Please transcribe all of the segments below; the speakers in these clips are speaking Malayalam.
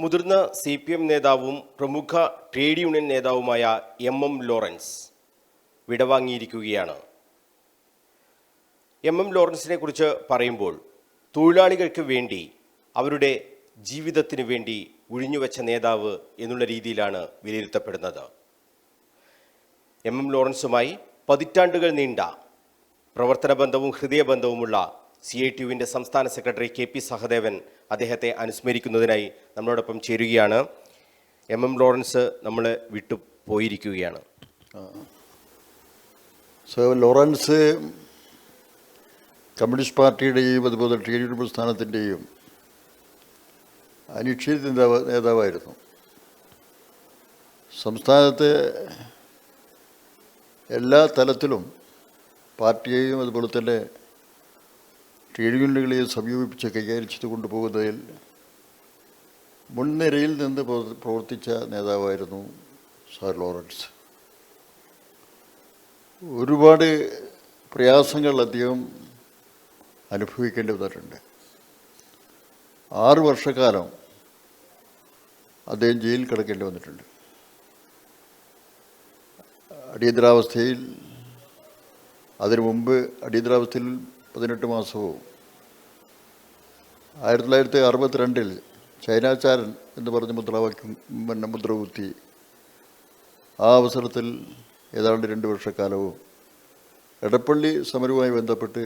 മുതിർന്ന സി പി എം നേതാവും പ്രമുഖ ട്രേഡ് യൂണിയൻ നേതാവുമായ എം എം ലോറൻസ് വിടവാങ്ങിയിരിക്കുകയാണ്. എം എം ലോറൻസിനെ കുറിച്ച് പറയുമ്പോൾ തൊഴിലാളികൾക്ക് വേണ്ടി അവരുടെ ജീവിതത്തിന് വേണ്ടി ഒഴിഞ്ഞുവെച്ച നേതാവ് എന്നുള്ള രീതിയിലാണ് വിലയിരുത്തപ്പെടുന്നത്. എം എം ലോറൻസുമായി പതിറ്റാണ്ടുകൾ നീണ്ട പ്രവർത്തന ബന്ധവും ഹൃദയബന്ധവുമുള്ള സി ഐ ടി യുവിന്റെ സംസ്ഥാന സെക്രട്ടറി കെ പി സഹദേവൻ അദ്ദേഹത്തെ അനുസ്മരിക്കുന്നതിനായി നമ്മളോടൊപ്പം ചേരുകയാണ്. എം എം ലോറൻസ് നമ്മൾ വിട്ടു പോയിരിക്കുകയാണ്. സോ ലോറൻസ് കമ്മ്യൂണിസ്റ്റ് പാർട്ടിയുടെയും അതുപോലെ ട്രേഡ് യൂണിയൻ പ്രസ്ഥാനത്തിന്റെയും അനിശ്ചിത നേതാവ് നേതാവായിരുന്നു. സംസ്ഥാനത്തെ എല്ലാ തലത്തിലും പാർട്ടിയെയും അതുപോലെ തന്നെ യൂണിയനുകളെയും സമീപിച്ച് കൈകാര്യം ചെയ്ത് കൊണ്ടുപോകുന്നതിൽ മുൻനിരയിൽ നിന്ന് പ്രവർത്തിച്ച നേതാവായിരുന്നു സാർ ലോറൻസ്. ഒരുപാട് പ്രയാസങ്ങൾ അദ്ദേഹം അനുഭവിക്കേണ്ടി വന്നിട്ടുണ്ട് ആറ് വർഷക്കാലം അദ്ദേഹം ജയിലിൽ കിടക്കേണ്ടി വന്നിട്ടുണ്ട്. അടിയന്തരാവസ്ഥയിൽ അതിനു മുമ്പ് അടിയന്തരാവസ്ഥയിൽ പതിനെട്ട് മാസവും. ആയിരത്തി തൊള്ളായിരത്തി അറുപത്തിരണ്ടിൽ ചൈനാചാരൻ എന്ന് പറഞ്ഞ മുദ്രാവാക്യം പിന്നെ മുദ്ര കുത്തി ആ അവസരത്തിൽ ഏതാണ്ട് രണ്ട് വർഷക്കാലവും എടപ്പള്ളി സമരവുമായി ബന്ധപ്പെട്ട്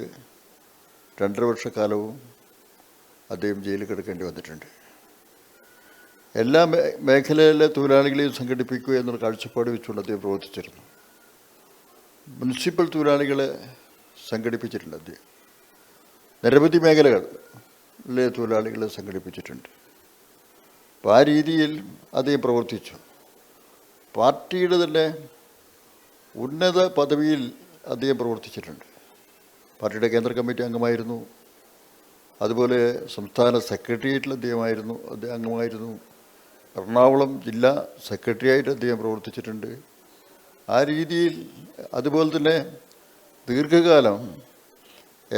രണ്ടര വർഷക്കാലവും അദ്ദേഹം ജയിലിൽ കിടക്കേണ്ടി വന്നിട്ടുണ്ട്. എല്ലാ മേഖലയിലെ തൊഴിലാളികളെയും സംഘടിപ്പിക്കുക എന്നൊരു കാഴ്ചപ്പാട് വെച്ചുകൊണ്ട് അദ്ദേഹം പ്രവർത്തിച്ചിരുന്നു. മുനിസിപ്പൽ തൊഴിലാളികളെ സംഘടിപ്പിച്ചിട്ടുണ്ട് അദ്ദേഹം. നിരവധി മേഖലകളിലെ തൊഴിലാളികളെ സംഘടിപ്പിച്ചിട്ടുണ്ട്. അപ്പോൾ ആ രീതിയിൽ അദ്ദേഹം പ്രവർത്തിച്ചു. പാർട്ടിയുടെ തന്നെ ഉന്നത പദവിയിൽ അദ്ദേഹം പ്രവർത്തിച്ചിട്ടുണ്ട്. പാർട്ടിയുടെ കേന്ദ്ര കമ്മിറ്റി അംഗമായിരുന്നു. അതുപോലെ സംസ്ഥാന സെക്രട്ടേറിയറ്റിൽ അദ്ദേഹമായിരുന്നു അദ്ദേഹം അംഗമായിരുന്നു. എറണാകുളം ജില്ലാ സെക്രട്ടറിയായിട്ട് അദ്ദേഹം പ്രവർത്തിച്ചിട്ടുണ്ട്. ആ രീതിയിൽ അതുപോലെ തന്നെ ദീർഘകാലം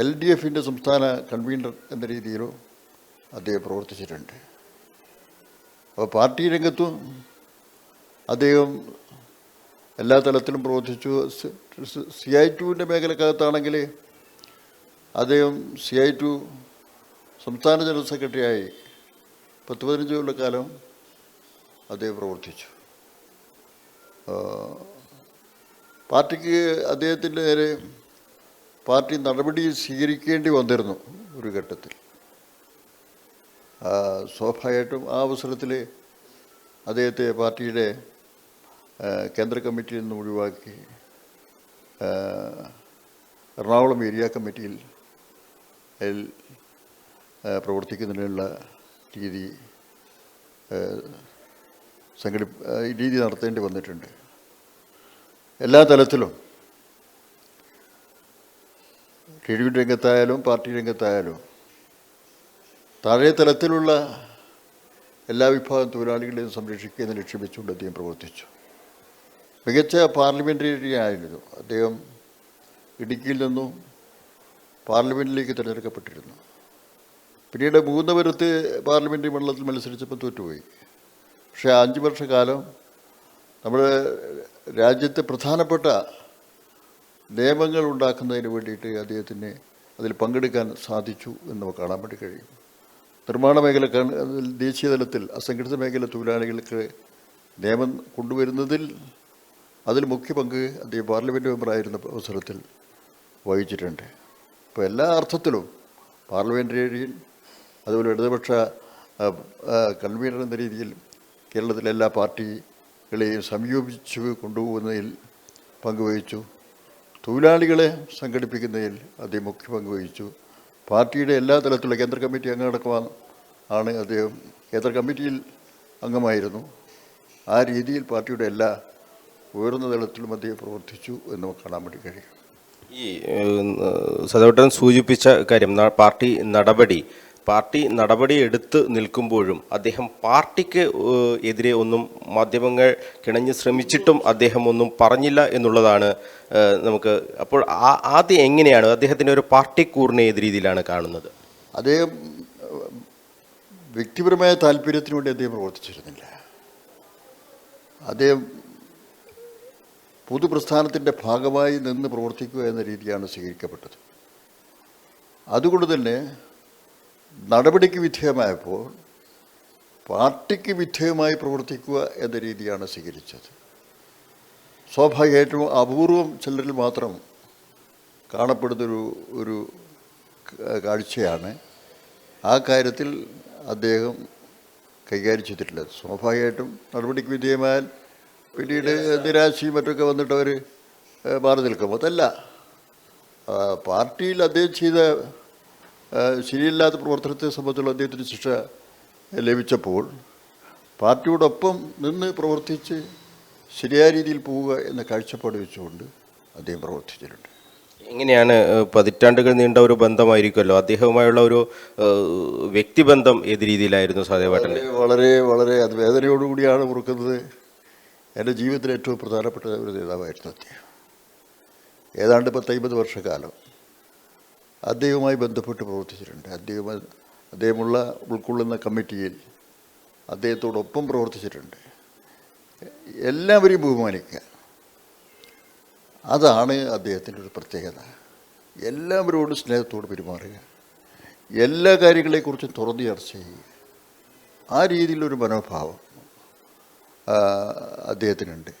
എൽ ഡി എഫിന്റെ സംസ്ഥാന കൺവീനർ എന്ന രീതിയിലോ അദ്ദേഹം പ്രവർത്തിച്ചിട്ടുണ്ട്. അപ്പോൾ പാർട്ടി രംഗത്തും അദ്ദേഹം എല്ലാ തലത്തിലും പ്രവർത്തിച്ചു. സി ഐ ടുവിന്റെ മേഖലക്കകത്താണെങ്കിൽ അദ്ദേഹം സി ഐ ടു സംസ്ഥാന ജനറൽ സെക്രട്ടറിയായി പത്ത് പതിനഞ്ച് കൊല്ലക്കാലം അദ്ദേഹം പ്രവർത്തിച്ചു. പാർട്ടിക്ക് അദ്ദേഹത്തിന്റെ നേരെ പാർട്ടി നടപടി സ്വീകരിക്കേണ്ടി വന്നിരുന്നു ഒരു ഘട്ടത്തിൽ. സ്വാഭാവികമായിട്ടും ആ അവസരത്തിൽ അദ്ദേഹത്തെ പാർട്ടിയുടെ കേന്ദ്ര കമ്മിറ്റിയിൽ നിന്ന് ഒഴിവാക്കി എറണാകുളം ഏരിയ കമ്മിറ്റിയിൽ പ്രവർത്തിക്കുന്നതിനുള്ള രീതി സംഘടി രീതി നടത്തേണ്ടി വന്നിട്ടുണ്ട്. എല്ലാ തലത്തിലും യൂണിയൻ രംഗത്തായാലും പാർട്ടി രംഗത്തായാലും താഴെ തലത്തിലുള്ള എല്ലാ വിഭാഗം തൊഴിലാളികളെയും സംരക്ഷിക്കുക എന്ന് അദ്ദേഹം പ്രവർത്തിച്ചു. മികച്ച പാർലമെന്റേറിയൻ ആയിരുന്നു അദ്ദേഹം ഇടുക്കിയിൽ നിന്നും പാർലമെന്റിലേക്ക് തിരഞ്ഞെടുക്കപ്പെട്ടിരുന്നു. പിന്നീട് മൂന്ന് പേരത്ത് പാർലമെന്ററി മണ്ഡലത്തിൽ മത്സരിച്ചപ്പോൾ തോറ്റുപോയി. പക്ഷേ അഞ്ച് വർഷക്കാലം നമ്മുടെ രാജ്യത്തെ പ്രധാനപ്പെട്ട നിയമങ്ങൾ ഉണ്ടാക്കുന്നതിന് വേണ്ടിയിട്ട് അദ്ദേഹത്തിന് അതിൽ പങ്കെടുക്കാൻ സാധിച്ചു എന്ന് നമുക്ക് കാണാൻ വേണ്ടി കഴിയും. നിർമ്മാണ മേഖല ദേശീയ തലത്തിൽ അസംഘടിത മേഖല തൊഴിലാളികൾക്ക് നിയമം കൊണ്ടുവരുന്നതിൽ അതിൽ മുഖ്യ പങ്ക് അദ്ദേഹം പാർലമെന്റ് മെമ്പറായിരുന്ന അവസരത്തിൽ വഹിച്ചിട്ടുണ്ട്. അപ്പോൾ എല്ലാ അർത്ഥത്തിലും പാർലമെന്റേറിയൻ അതുപോലെ ഇടതുപക്ഷ കൺവീനർ എന്ന രീതിയിൽ കേരളത്തിലെ എല്ലാ പാർട്ടികളെയും സംയോജിച്ച് കൊണ്ടുപോകുന്നതിൽ പങ്കുവഹിച്ചു. തൊഴിലാളികളെ സംഘടിപ്പിക്കുന്നതിൽ അദ്ദേഹം മുഖ്യ പങ്ക് വഹിച്ചു. പാർട്ടിയുടെ എല്ലാ തലത്തിലുള്ള കേന്ദ്ര കമ്മിറ്റി അംഗമടക്കമാണ് ആണ് അദ്ദേഹം. കേന്ദ്ര കമ്മിറ്റിയിൽ അംഗമായിരുന്നു. ആ രീതിയിൽ പാർട്ടിയുടെ എല്ലാ ഉയർന്ന തലത്തിലും അദ്ദേഹം പ്രവർത്തിച്ചു എന്ന് നമുക്ക് കാണാൻ വേണ്ടി കഴിയും. ഈ സദവട്ടൻ സൂചിപ്പിച്ച കാര്യം പാർട്ടി നടപടി പാർട്ടി നടപടി എടുത്ത് നിൽക്കുമ്പോഴും അദ്ദേഹം പാർട്ടിക്ക് എതിരെ ഒന്നും മാധ്യമങ്ങൾ കിണഞ്ഞ് ശ്രമിച്ചിട്ടും അദ്ദേഹം ഒന്നും പറഞ്ഞില്ല എന്നുള്ളതാണ് നമുക്ക് അപ്പോൾ ആ- ആദ്യം എങ്ങനെയാണ് അദ്ദേഹത്തിന്റെ ഒരു പാർട്ടി കൂറിന് ഏത് രീതിയിലാണ് കാണുന്നത്? അദ്ദേഹം വ്യക്തിപരമായ താല്പര്യത്തിന് വേണ്ടി അദ്ദേഹം പ്രവർത്തിച്ചിരുന്നില്ല. അദ്ദേഹം പൊതുപ്രസ്ഥാനത്തിന്റെ ഭാഗമായി നിന്ന് പ്രവർത്തിക്കുക എന്ന രീതിയാണ് സ്വീകരിക്കപ്പെട്ടത്. അതുകൊണ്ട് തന്നെ നടപടിക്ക് വിധേയമായപ്പോൾ പാർട്ടിക്ക് വിധേയമായി പ്രവർത്തിക്കുക എന്ന രീതിയാണ് സ്വീകരിച്ചത്. സ്വാഭാവികമായിട്ടും അപൂർവം ചിലരിൽ മാത്രം കാണപ്പെടുന്നൊരു ഒരു കാഴ്ചയാണ് ആ കാര്യത്തിൽ അദ്ദേഹം കൈകാര്യം ചെയ്തിട്ടില്ല സ്വാഭാവികമായിട്ടും നടപടിക്ക് വിധേയമായാൽ പിന്നീട് നിരാശയും മറ്റൊക്കെ വന്നിട്ട് അവർ മാറി നിൽക്കും. അതല്ല പാർട്ടിയിൽ അദ്ദേഹം ചെയ്ത ശരിയല്ലാത്ത പ്രവർത്തനത്തെ സംബന്ധിച്ചുള്ള അദ്ദേഹത്തിന് ശിക്ഷ ലഭിച്ചപ്പോൾ പാർട്ടിയോടൊപ്പം നിന്ന് പ്രവർത്തിച്ച് ശരിയായ രീതിയിൽ പോവുക എന്ന കാഴ്ചപ്പാട് വെച്ചുകൊണ്ട് അദ്ദേഹം പ്രവർത്തിച്ചിട്ടുണ്ട്. എങ്ങനെയാണ് പതിറ്റാണ്ടുകൾ നീണ്ട ഒരു ബന്ധമായിരിക്കുമല്ലോ? അദ്ദേഹവുമായുള്ള ഒരു വ്യക്തിബന്ധം ഏത് രീതിയിലായിരുന്നു സഹദേവേട്ടന്റെ വളരെ വളരെ അത് വേദനയോടുകൂടിയാണ് ഓർക്കുന്നത്. എന്റെ ജീവിതത്തിലെ ഏറ്റവും പ്രധാനപ്പെട്ട ഒരു നേതാവായിരുന്നു അദ്ദേഹം. ഏതാണ്ട് പത്തൈമ്പത് വർഷക്കാലം അദ്ദേഹവുമായി ബന്ധപ്പെട്ട് പ്രവർത്തിച്ചിട്ടുണ്ട്. അദ്ദേഹം അദ്ദേഹമുള്ള ഉൾക്കൊള്ളുന്ന കമ്മിറ്റിയിൽ അദ്ദേഹത്തോടൊപ്പം പ്രവർത്തിച്ചിട്ടുണ്ട്. എല്ലാവരെയും ബഹുമാനിക്കുക. അതാണ് അദ്ദേഹത്തിന്റെ ഒരു പ്രത്യേകത. എല്ലാവരോടും സ്നേഹത്തോട് പെരുമാറുക. എല്ലാ കാര്യങ്ങളെക്കുറിച്ചും തുറന്നു ചർച്ച ചെയ്യുക. ആ രീതിയിലൊരു മനോഭാവം അദ്ദേഹത്തിനുണ്ട്.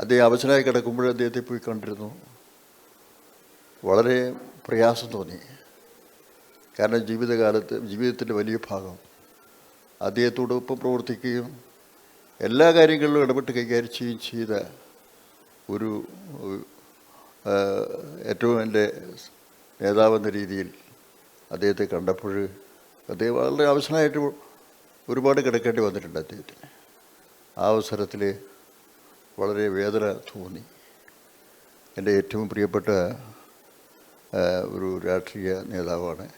അദ്ദേഹം അവസരമായി കിടക്കുമ്പോൾ അദ്ദേഹത്തെ പോയി കണ്ടിരുന്നു. വളരെ പ്രയാസം തോന്നി. കാരണം ജീവിതകാലത്ത് ജീവിതത്തിന്റെ വലിയ ഭാഗം അദ്ദേഹത്തോടൊപ്പം പ്രവർത്തിക്കുകയും എല്ലാ കാര്യങ്ങളിലും ഇടപെട്ട് കൈകാര്യം ചെയ്യുകയും ചെയ്ത ഒരു ഏറ്റവും എന്റെ നേതാവെന്ന രീതിയിൽ അദ്ദേഹത്തെ കണ്ടപ്പോൾ അദ്ദേഹം വളരെ അവസരമായിട്ട് ഒരുപാട് കിടക്കേണ്ടി വന്നിട്ടുണ്ട് അദ്ദേഹത്തിന്. ആ അവസരത്തിൽ വളരെ വേദന തോന്നി. എന്റെ ഏറ്റവും പ്രിയപ്പെട്ട ഒരു രാഷ്ട്രീയ നേതാവാണ്.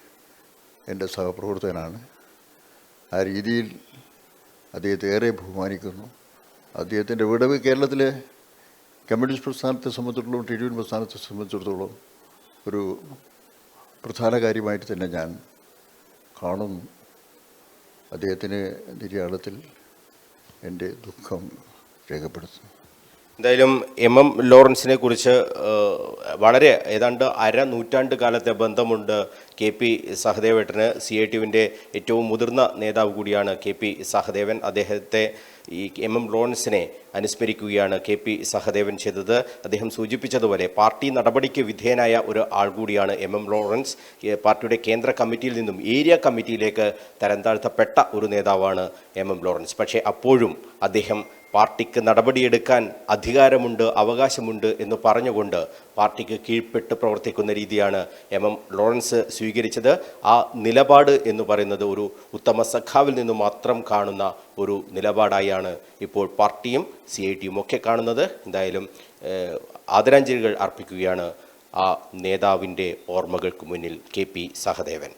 എന്റെ സഹപ്രവർത്തകനാണ്. ആ രീതിയിൽ അദ്ദേഹത്തെ ഏറെ ബഹുമാനിക്കുന്നു. അദ്ദേഹത്തിന്റെ വിടവ് കേരളത്തിലെ കമ്മ്യൂണിസ്റ്റ് പ്രസ്ഥാനത്തെ സംബന്ധിച്ചിടത്തോളം ടി ഡി യു പ്രസ്ഥാനത്തെ സംബന്ധിച്ചിടത്തോളം ഒരു പ്രധാന കാര്യമായിട്ട് തന്നെ ഞാൻ കാണുന്നു. അദ്ദേഹത്തിന് നിര്യാളത്തിൽ എന്റെ ദുഃഖം രേഖപ്പെടുത്തുന്നു. എന്തായാലും എം എം ലോറൻസിനെ കുറിച്ച് വളരെ ഏതാണ്ട് അര നൂറ്റാണ്ട് കാലത്തെ ബന്ധമുണ്ട് കെ പി സഹദേവേട്ടന് സി ഐ ടിയുവിന്റെ ഏറ്റവും മുതിർന്ന നേതാവ് കൂടിയാണ് കെ പി സഹദേവൻ. അദ്ദേഹത്തെ ഈ എം എം ലോറൻസിനെ അനുസ്മരിക്കുകയാണ് കെ പി സഹദേവൻ ചെയ്തത്. അദ്ദേഹം സൂചിപ്പിച്ചതുപോലെ പാർട്ടി നടപടിക്ക് വിധേയനായ ഒരു ആൾ കൂടിയാണ് എം എം ലോറൻസ് പാർട്ടിയുടെ കേന്ദ്ര കമ്മിറ്റിയിൽ നിന്നും ഏരിയ കമ്മിറ്റിയിലേക്ക് തരംതാഴ്ത്തപ്പെട്ട ഒരു നേതാവാണ് എം എം ലോറൻസ് പക്ഷേ അപ്പോഴും അദ്ദേഹം പാർട്ടിക്ക് നടപടിയെടുക്കാൻ അധികാരമുണ്ട് അവകാശമുണ്ട് എന്ന് പറഞ്ഞുകൊണ്ട് പാർട്ടിക്ക് കീഴ്പ്പെട്ട് പ്രവർത്തിക്കുന്ന രീതിയാണ് എം എം ലോറൻസ് സ്വീകരിച്ചത്. ആ നിലപാട് എന്ന് പറയുന്നത് ഒരു ഉത്തമ സഖാവിൽ നിന്ന് മാത്രം കാണുന്ന ഒരു നിലപാടായാണ് ഇപ്പോൾ പാർട്ടിയും സി ഐ ടിയും ഒക്കെ കാണുന്നത്. എന്തായാലും ആദരാഞ്ജലികൾ അർപ്പിക്കുകയാണ് ആ നേതാവിന്റെ ഓർമ്മകൾക്ക് മുന്നിൽ കെ പി സഹദേവൻ.